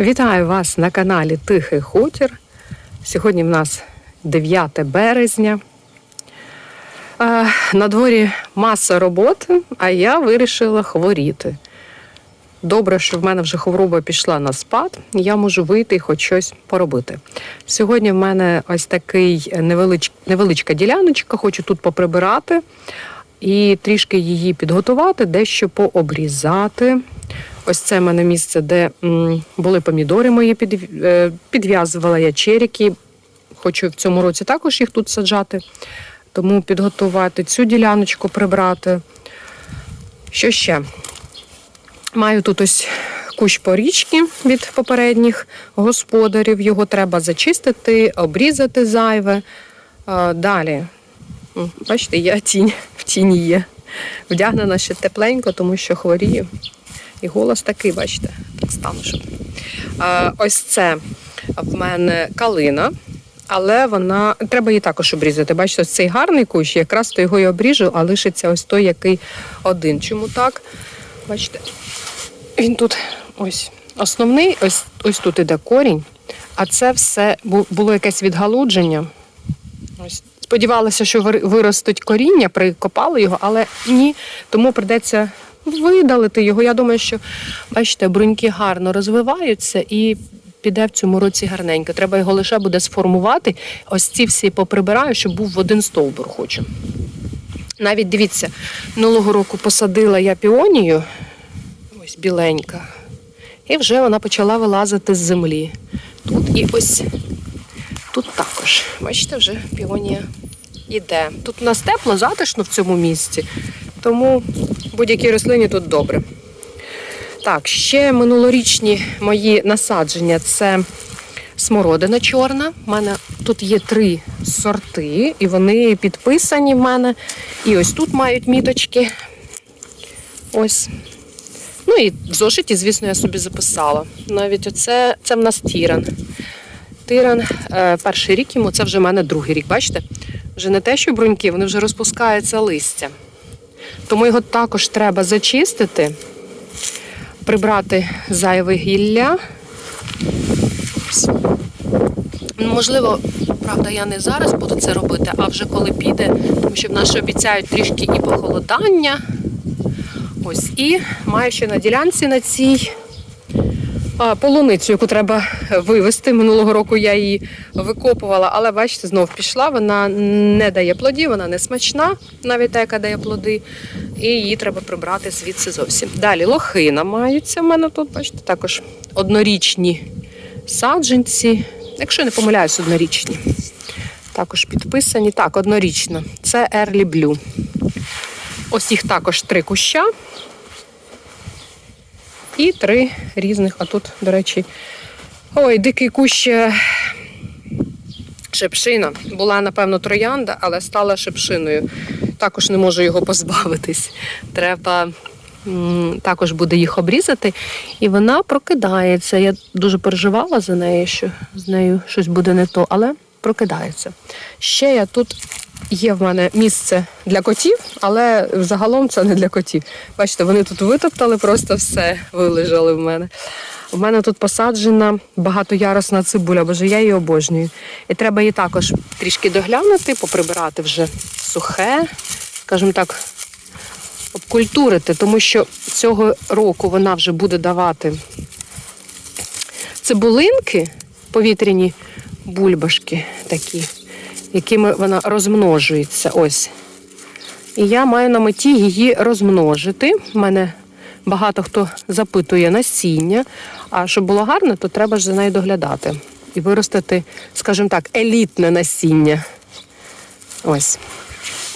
Вітаю вас на каналі Тихий Хутір. Сьогодні в нас 9 березня. На дворі маса роботи, а я вирішила хворіти. Добре, що в мене вже хвороба пішла на спад, я можу вийти і хоч щось поробити. Сьогодні в мене ось такий невелич... невеличка діляночка, хочу тут поприбирати і трішки її підготувати, дещо пообрізати. Ось це в мене місце, де були помідори мої, е, підв'язувала я черіки. Хочу в цьому році також їх тут саджати. Тому підготувати цю діляночку прибрати. Що ще? Маю тут ось кущ порічки від попередніх господарів. Його треба зачистити, обрізати зайве. Далі. Бачите, я тінь в тіні є. Вдягнена ще тепленько, тому що хворію. І голос такий, бачите, так стану. Щоб. А, ось це в мене калина, але вона треба її також обрізати. Бачите, цей гарний кущ, якраз то його і обріжу, а лишиться ось той, який один. Чому так? Бачите, він тут ось основний, ось, ось тут іде корінь, а це все було якесь відгалудження. Ось. Сподівалася, що вир- виростуть коріння, прикопали його, але ні, тому прийдеться видалити його. Я думаю, що бачите, бруньки гарно розвиваються і піде в цьому році гарненько. Треба його лише буде сформувати. Ось ці всі поприбираю, щоб був в один стовбур хочу. Навіть дивіться, минулого року посадила я піонію, ось біленька, і вже вона почала вилазити з землі. Тут і ось тут також. Бачите, вже піонія іде. Тут у нас тепло, затишно в цьому місці, тому будь-якій рослині тут добре. Так, ще минулорічні мої насадження це смородина чорна. У мене тут є три сорти, і вони підписані в мене. І ось тут мають міточки. Ось. Ну і в зошиті, звісно, я собі записала. Навіть оце це в нас тіран. Тиран е, перший рік йому, це вже в мене другий рік. Бачите? Вже не те, що бруньки, вони вже розпускаються листя. Тому його також треба зачистити, прибрати зайве гілля. Можливо, правда, я не зараз буду це робити, а вже коли піде, тому що в нас обіцяють трішки і похолодання. Ось, і маю ще на ділянці на цій а, полуницю, яку треба вивезти. Минулого року я її викопувала, але бачите, знов пішла. Вона не дає плодів, вона не смачна, навіть та, яка дає плоди. І її треба прибрати звідси зовсім. Далі лохина маються в мене тут, бачите, також однорічні саджанці. Якщо я не помиляюсь, однорічні. Також підписані. Так, однорічно. Це Early Blue. Ось їх також три куща. І три різних. А тут, до речі, ой, дикий кущ е, шепшина. Була, напевно, троянда, але стала шепшиною. Також не можу його позбавитись. Треба також буде їх обрізати. І вона прокидається. Я дуже переживала за нею, що з нею щось буде не то, але прокидається. Ще я тут є в мене місце для котів, але загалом це не для котів. Бачите, вони тут витоптали, просто все вилежали в мене. У мене тут посаджена багатоярусна цибуля, боже, я її обожнюю. І треба її також трішки доглянути, поприбирати вже сухе, скажімо так, обкультурити, тому що цього року вона вже буде давати цибулинки, повітряні бульбашки такі, якими вона розмножується. Ось. І я маю на меті її розмножити. У мене багато хто запитує насіння. А щоб було гарно, то треба ж за нею доглядати і виростити, скажімо так, елітне насіння. Ось.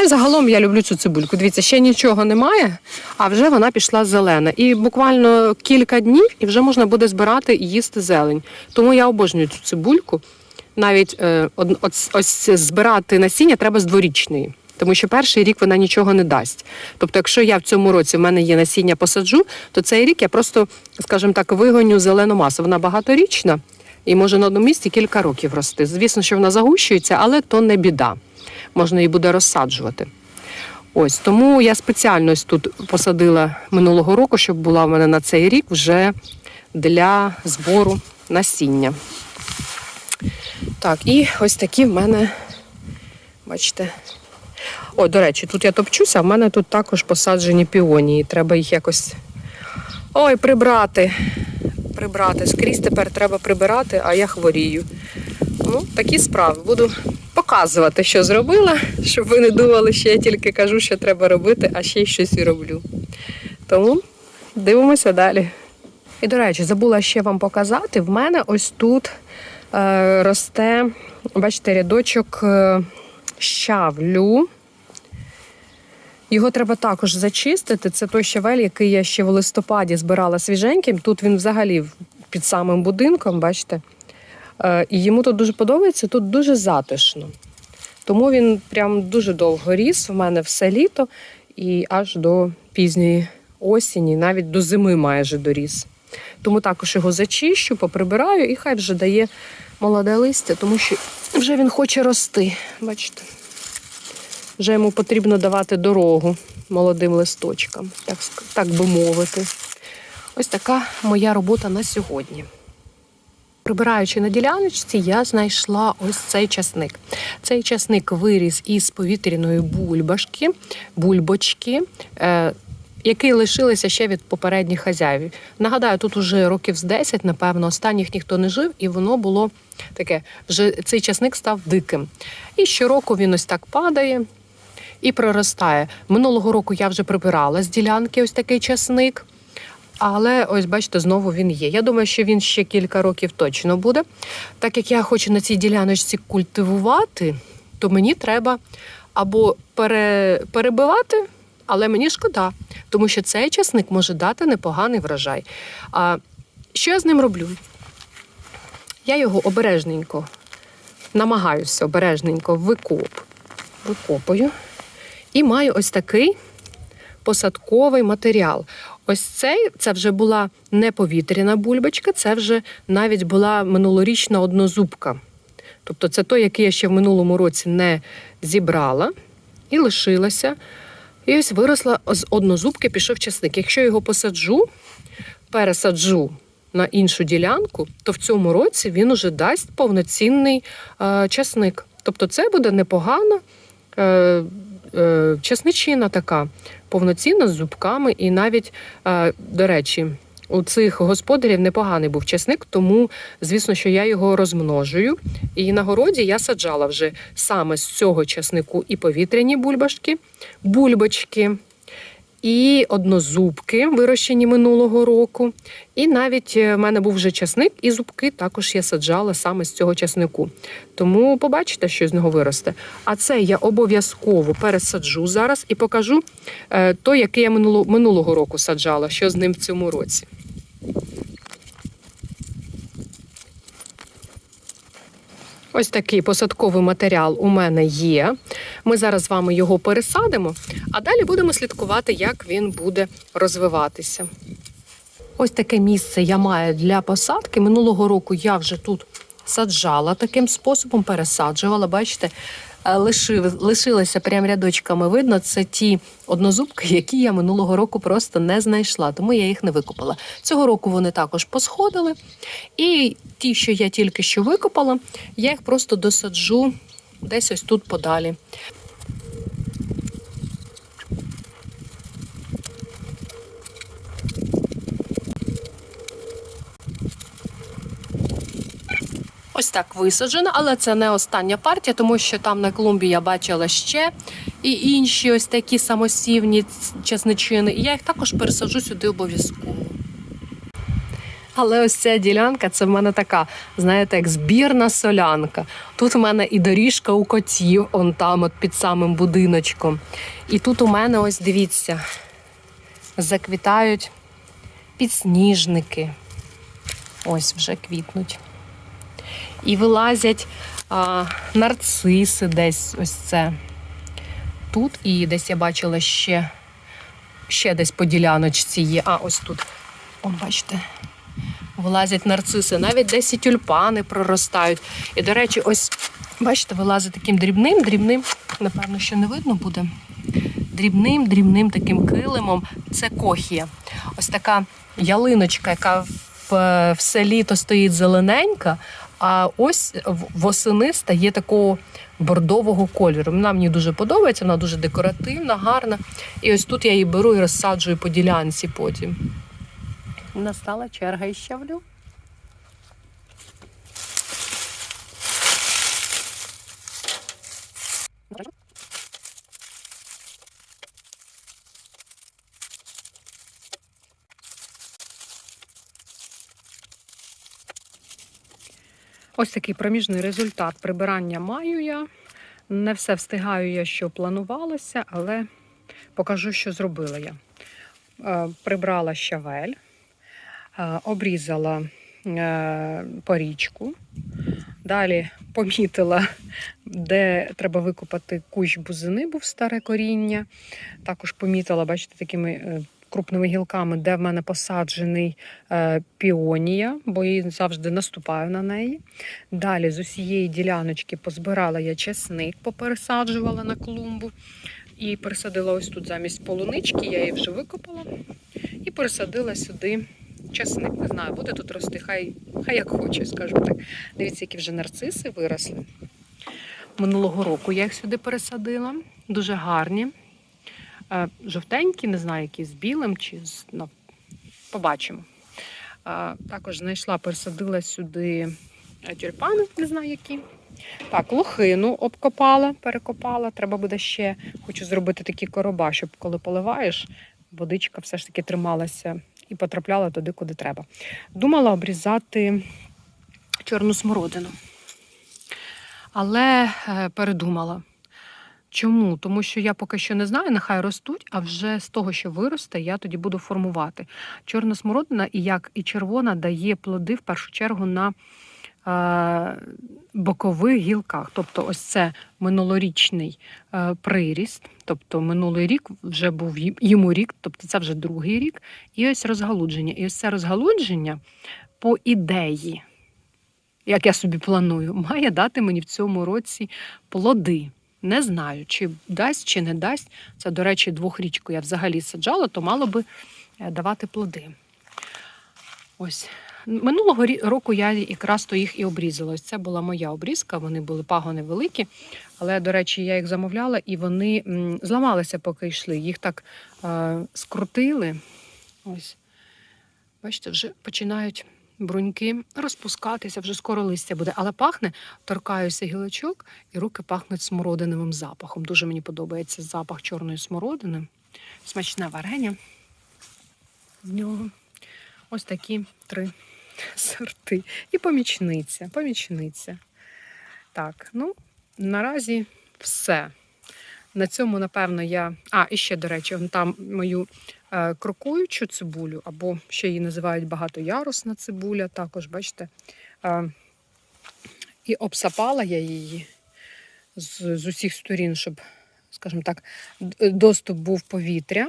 І загалом я люблю цю цибульку. Дивіться, ще нічого немає, а вже вона пішла зелена. І буквально кілька днів і вже можна буде збирати і їсти зелень. Тому я обожнюю цю цибульку. Навіть е, ось, ось збирати насіння треба з дворічної. Тому що перший рік вона нічого не дасть. Тобто, якщо я в цьому році в мене є насіння посаджу, то цей рік я просто, скажімо так, вигоню зелену масу. Вона багаторічна і може на одному місці кілька років рости. Звісно, що вона загущується, але то не біда. Можна її буде розсаджувати. Ось тому я спеціально ось тут посадила минулого року, щоб була в мене на цей рік вже для збору насіння. Так, і ось такі в мене, бачите. О, до речі, тут я топчуся, а в мене тут також посаджені піонії. Треба їх якось. Ой, прибрати. Прибрати. Скрізь тепер треба прибирати, а я хворію. Ну, такі справи. Буду показувати, що зробила, щоб ви не думали, що я тільки кажу, що треба робити, а ще й щось і роблю. Тому дивимося далі. І, до речі, забула ще вам показати. В мене ось тут росте, бачите, рядочок е, щавлю. Його треба також зачистити. Це той щавель, який я ще в листопаді збирала свіженьким. Тут він взагалі під самим будинком, бачите. Е, І йому тут дуже подобається, тут дуже затишно. Тому він прям дуже довго ріс в мене все літо і аж до пізньої осені, навіть до зими майже доріс. Тому також його зачищу, поприбираю і хай вже дає молоде листя, тому що вже він хоче рости. Бачите? Вже йому потрібно давати дорогу молодим листочкам, так, так би мовити. Ось така моя робота на сьогодні. Прибираючи на діляночці, я знайшла ось цей часник. Цей часник виріс із повітряної бульбашки, бульбочки, який лишилися ще від попередніх хазяїв. Нагадаю, тут уже років з 10, напевно, останніх ніхто не жив, і воно було таке, вже цей часник став диким. І щороку він ось так падає і проростає. Минулого року я вже прибирала з ділянки ось такий часник. Але ось бачите, знову він є. Я думаю, що він ще кілька років точно буде. Так як я хочу на цій діляночці культивувати, то мені треба або пере, перебивати, але мені шкода, тому що цей часник може дати непоганий врожай. А що я з ним роблю? Я його обережненько, намагаюся обережненько викоп, викопую. І маю ось такий посадковий матеріал. Ось цей це вже була не повітряна бульбочка, це вже навіть була минулорічна однозубка. Тобто це той, який я ще в минулому році не зібрала і лишилася. І ось виросла з однозубки, пішов часник. Якщо його посаджу, пересаджу на іншу ділянку, то в цьому році він уже дасть повноцінний е, часник. Тобто це буде непогана е, е, часничина така, повноцінна з зубками, і навіть, е, до речі, у цих господарів непоганий був часник, тому звісно, що я його розмножую. І на городі я саджала вже саме з цього часнику і повітряні бульбашки, бульбочки, і однозубки, вирощені минулого року. І навіть е, в мене був вже часник, і зубки також я саджала саме з цього часнику. Тому побачите, що з нього виросте. А це я обов'язково пересаджу зараз і покажу е, той, який я минулого року саджала, що з ним в цьому році. Ось такий посадковий матеріал у мене є. Ми зараз з вами його пересадимо, а далі будемо слідкувати, як він буде розвиватися. Ось таке місце я маю для посадки. Минулого року я вже тут саджала таким способом, пересаджувала. Бачите, лишив, лишилися прям рядочками. Видно, це ті однозубки, які я минулого року просто не знайшла, тому я їх не викопала. Цього року вони також посходили. І ті, що я тільки що викопала, я їх просто досаджу десь ось тут подалі. Ось так висаджено, але це не остання партія, тому що там на клумбі я бачила ще і інші ось такі самосівні чесничини. І я їх також пересаджу сюди обов'язково. Але ось ця ділянка це в мене така, знаєте, як збірна солянка. Тут у мене і доріжка у котів, он там, от під самим будиночком. І тут у мене, ось дивіться, заквітають підсніжники. Ось вже квітнуть. І вилазять а, нарциси десь ось це. Тут і десь я бачила ще, ще десь по діляночці є. А, ось тут. Он, бачите, вилазять нарциси. Навіть десь і тюльпани проростають. І, до речі, ось, бачите, вилазить таким дрібним, дрібним, напевно, що не видно буде. Дрібним, дрібним таким килимом. Це кохія. Ось така ялиночка, яка в- все літо стоїть зелененька, а ось восени стає такого бордового кольору. Вона мені дуже подобається, вона дуже декоративна, гарна. І ось тут я її беру і розсаджую по ділянці потім. Настала черга і щавлю. Ось такий проміжний результат прибирання маю я. Не все встигаю я, що планувалося, але покажу, що зробила я. Е, Прибрала щавель, е, обрізала е, порічку, далі помітила, де треба викопати кущ бузини, був старе коріння. Також помітила, бачите, такими крупними гілками, де в мене посаджений е, піонія, бо я завжди наступаю на неї. Далі з усієї діляночки позбирала я чесник, попересаджувала на клумбу. І пересадила ось тут замість полунички, я її вже викопала. І пересадила сюди чесник. Не знаю, буде тут рости, хай, хай як хоче, скажімо так. Дивіться, які вже нарциси виросли. Минулого року я їх сюди пересадила. Дуже гарні. Е, Жовтенькі, не знаю, які з білим чи з. Ну, побачимо. Е, Також знайшла, пересадила сюди е, тюльпани, не знаю які. Так, лохину обкопала, перекопала. Треба буде ще, хочу зробити такі короба, щоб коли поливаєш, водичка все ж таки трималася і потрапляла туди, куди треба. Думала обрізати чорну смородину. Але передумала. Чому? Тому що я поки що не знаю, нехай ростуть, а вже з того, що виросте, я тоді буду формувати. Чорна смородина, і як і червона, дає плоди в першу чергу на е, бокових гілках. Тобто, ось це минулорічний е, приріст. Тобто минулий рік вже був йому рік, тобто це вже другий рік. І ось розгалудження. І ось це розгалудження по ідеї, як я собі планую, має дати мені в цьому році плоди. Не знаю, чи дасть, чи не дасть. Це, до речі, двохрічку я взагалі саджала, то мало би е, давати плоди. Ось. Минулого року я якраз то їх і обрізала. Ось це була моя обрізка, вони були пагони великі. Але, до речі, я їх замовляла і вони зламалися, поки йшли. Їх так е, скрутили. Ось. Бачите, вже починають бруньки розпускатися, вже скоро листя буде. Але пахне, торкаюся гілочок, і руки пахнуть смородиновим запахом. Дуже мені подобається запах чорної смородини. Смачне варення з нього. Ось такі три сорти. І помічниця. Помічниця. Так, ну, наразі все. На цьому, напевно, я. А, і ще, до речі, там мою крокуючу цибулю, або ще її називають багатоярусна цибуля, також, бачите. Е, і обсапала я її з, з усіх сторін, щоб, скажімо так, доступ був повітря.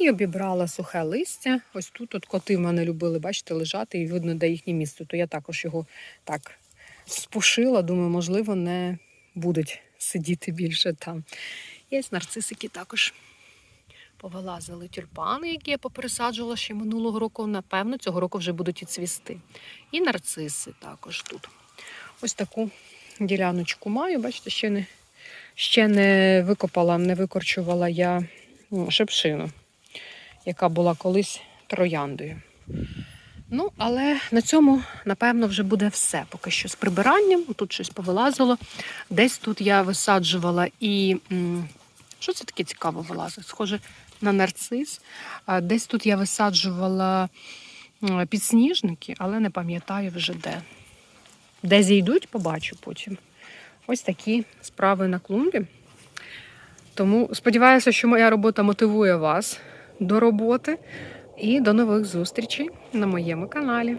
І обібрала сухе листя. Ось тут от коти в мене любили, бачите, лежати і видно, де їхнє місце. То я також його так спушила. Думаю, можливо, не будуть сидіти більше там. Ось нарцисики також повилазили тюльпани, які я попересаджувала ще минулого року. Напевно, цього року вже будуть і цвісти. І нарциси також тут. Ось таку діляночку маю. Бачите, ще не, ще не викопала, не викорчувала я м, шипшину, яка була колись трояндою. Ну, але на цьому, напевно, вже буде все. Поки що з прибиранням. Тут щось повилазило. Десь тут я висаджувала і. Що це таке цікаво вилазить? Схоже на нарцис. Десь тут я висаджувала підсніжники, але не пам'ятаю вже де. Де зійдуть, побачу потім. Ось такі справи на клумбі. Тому сподіваюся, що моя робота мотивує вас до роботи. І до нових зустрічей на моєму каналі.